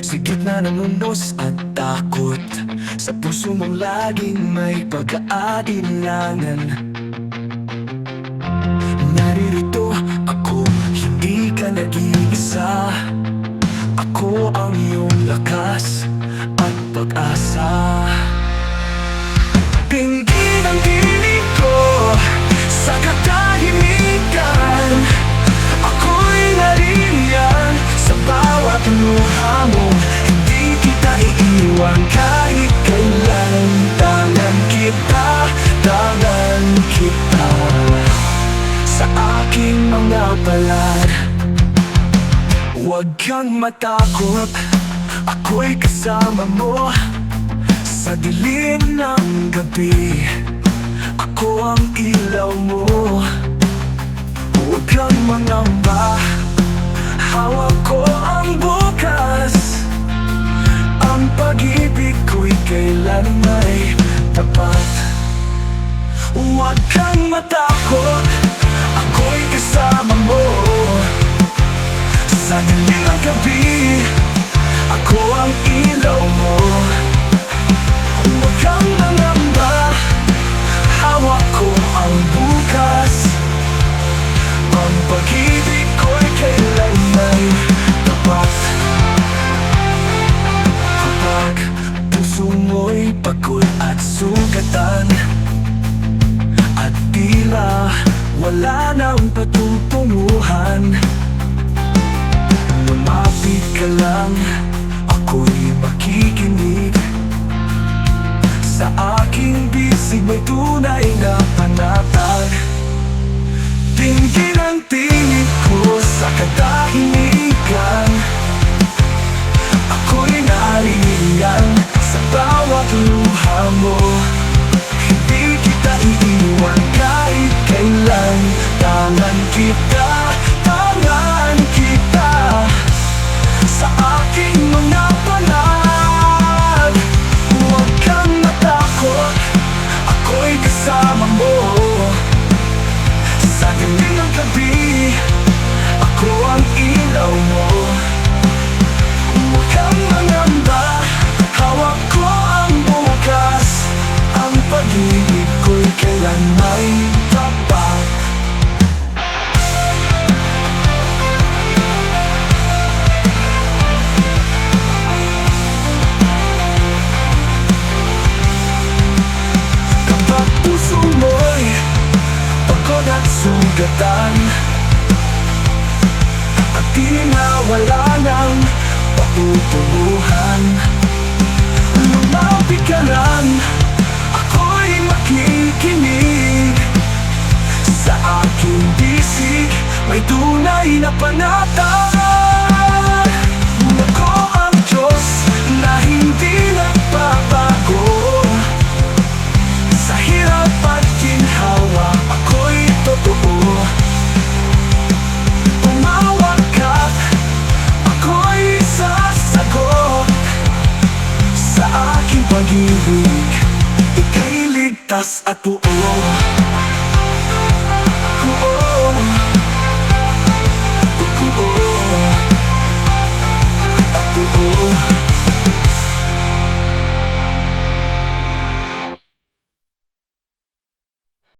Sa gitna ng unos at takot Sa puso mong laging may pag-aalilangan Naririto ako, hindi ka nag-iisa. Ako ang iyong lakas at pag-asa tangan kita Sa aking mga palad. Huwag kang matakot Ako'y kasama mo. Sa dilim ng gabi Ako ang ilaw mo. Huwag kang mangamba Hawak ko ang bukas. Ang pag-ibig ko'y kailan may tapat Huwag kang matakot Ako'y kasama mo. Sa dilim ng gabi Ako ang ilaw mo. Huwag kang mangamba Hawak ko ang bukas. Ang pag-ibig ko'y kailan may tapat. Kapag puso mo'y pagod at sugatan wala nang patutunguhan Lumapit ka lang, ako'y makikinig. Sa aking bisig may tunay na panatag. Tingin ang tingin ko sa katahimikan Ako'y naririyan sa bawat luha mo Tangan kita, sugatan At di na wala nang patutunguhan Lumapit ka lang, ako'y makikinig. Sa aking bisig, may tunay na panatag. Ako ang Diyos Ligtas at buo